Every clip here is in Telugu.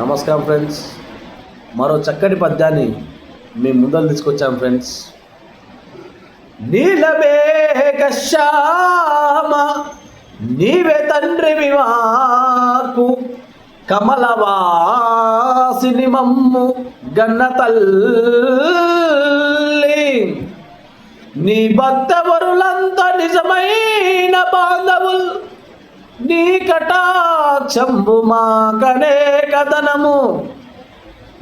నమస్కారం ఫ్రెండ్స్. మరో చక్కటి పద్యాన్ని మీ ముందర తీసుకొచ్చాం ఫ్రెండ్స్. నీలమేఘ శ్యామ నీవే తండ్రి మాకు కమలవాసిని మమ్ము గన్న తల్లి నీ భక్తవరులంతా నిజమైన బాంధవులు నీ కటాక్షంబు మాకనే కథనము.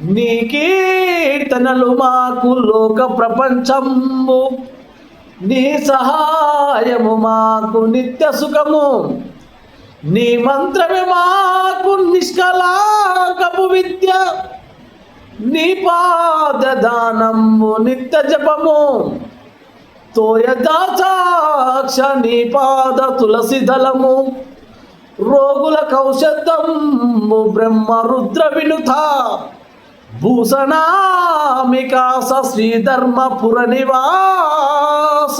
నీ కీర్తనలు మాకు లోక ప్రపంచము నీ సహాయము మాకు నిత్య సుఖము. నీ మంత్రమే మాకు నిష్కలాకపు విద్య. నీ పాదదానము నిత్య జపము. తోయదాచాక్ష నీ పాద తులసి దళము. రోగుల కౌశద్దము బ్రహ్మ రుద్ర వినుత భూషణామికాస శ్రీధర్మపుర నివాస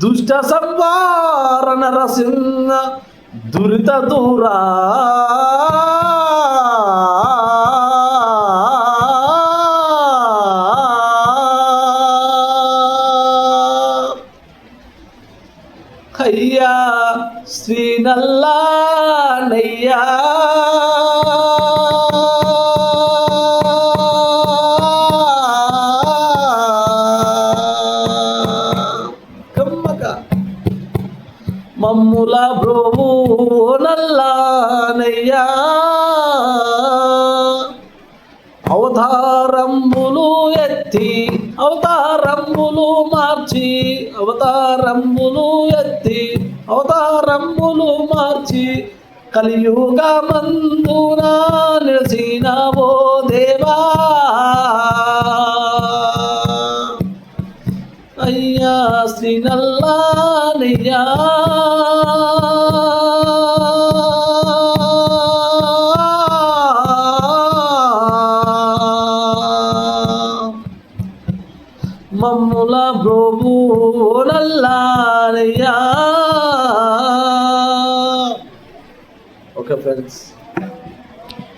దుష్ట సంవార నరసింహ దురిత దూరా. అయ్యా శ్రీ నల్లానయ్యా కమ్మక మమ్ముల బ్రోవు నల్లానయ్యా అవతారంబులు ఎత్తి అవతారంబులు మార్చి అవతారంబులు ఎత్తి అవతారంబులు మార్చి కలియుగ మందున ఓ దేవా. అయ్యా శ్రీ మమ్ముల ప్రభు నల్లారయ్యా ఓకే ఫ్రెండ్స్